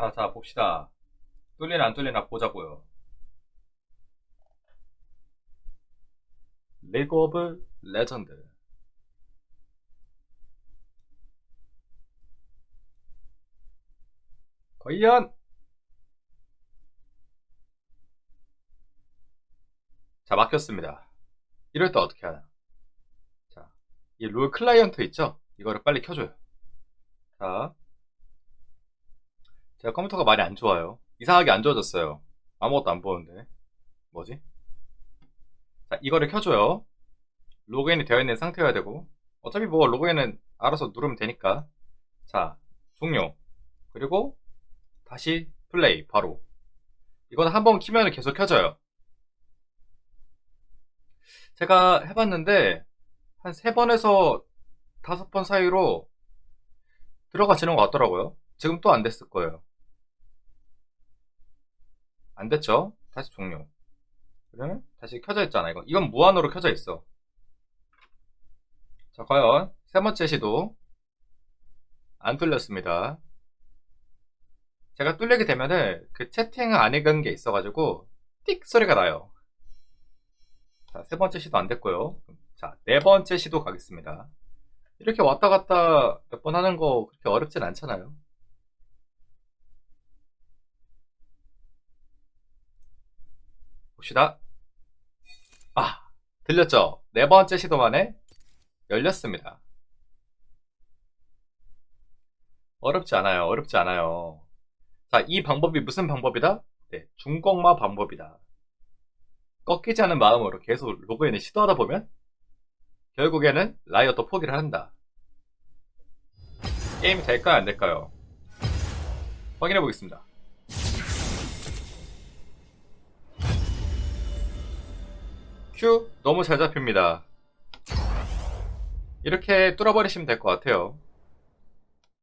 자, 자, 봅시다. 뚫리나 안 뚫리나 보자고요. 리그 오브 레전드. 과연! 자, 막혔습니다. 이럴 때 어떻게 하나? 자, 이 롤 클라이언트 있죠? 이거를 빨리 켜줘요. 자, 제가 컴퓨터가 많이 안 좋아요. 이상하게 안 좋아졌어요. 아무것도 안 보는데. 뭐지? 자, 이거를 켜줘요. 로그인이 되어 있는 상태여야 되고. 어차피 뭐 로그인은 알아서 누르면 되니까. 자, 종료. 그리고 다시 플레이, 바로. 이거는 한번 키면 계속 켜져요. 제가 해봤는데, 한 세 번에서 다섯 번 사이로 들어가지는 것 같더라고요. 지금 또 안 됐을 거예요. 안 됐죠? 다시 종료. 그러면 다시 켜져 있잖아, 이거. 이건 무한으로 켜져 있어. 자, 과연 세 번째 시도 안 뚫렸습니다. 제가 뚫리게 되면은 그 채팅을 안 읽은 게 있어가지고 띡 소리가 나요. 자, 세 번째 시도 안 됐고요. 자, 네 번째 시도 가겠습니다. 이렇게 왔다 갔다 몇 번 하는 거 그렇게 어렵진 않잖아요. 봅시다. 아, 들렸죠? 네 번째 시도 만에 열렸습니다. 어렵지 않아요. 어렵지 않아요. 자, 이 방법이 무슨 방법이다? 네, 중국마 방법이다. 꺾이지 않은 마음으로 계속 로그인을 시도하다 보면 결국에는 라이엇도 포기를 한다. 게임이 될까요? 안 될까요? 확인해 보겠습니다. 큐 너무 잘 잡힙니다. 이렇게 뚫어버리시면 될 것 같아요.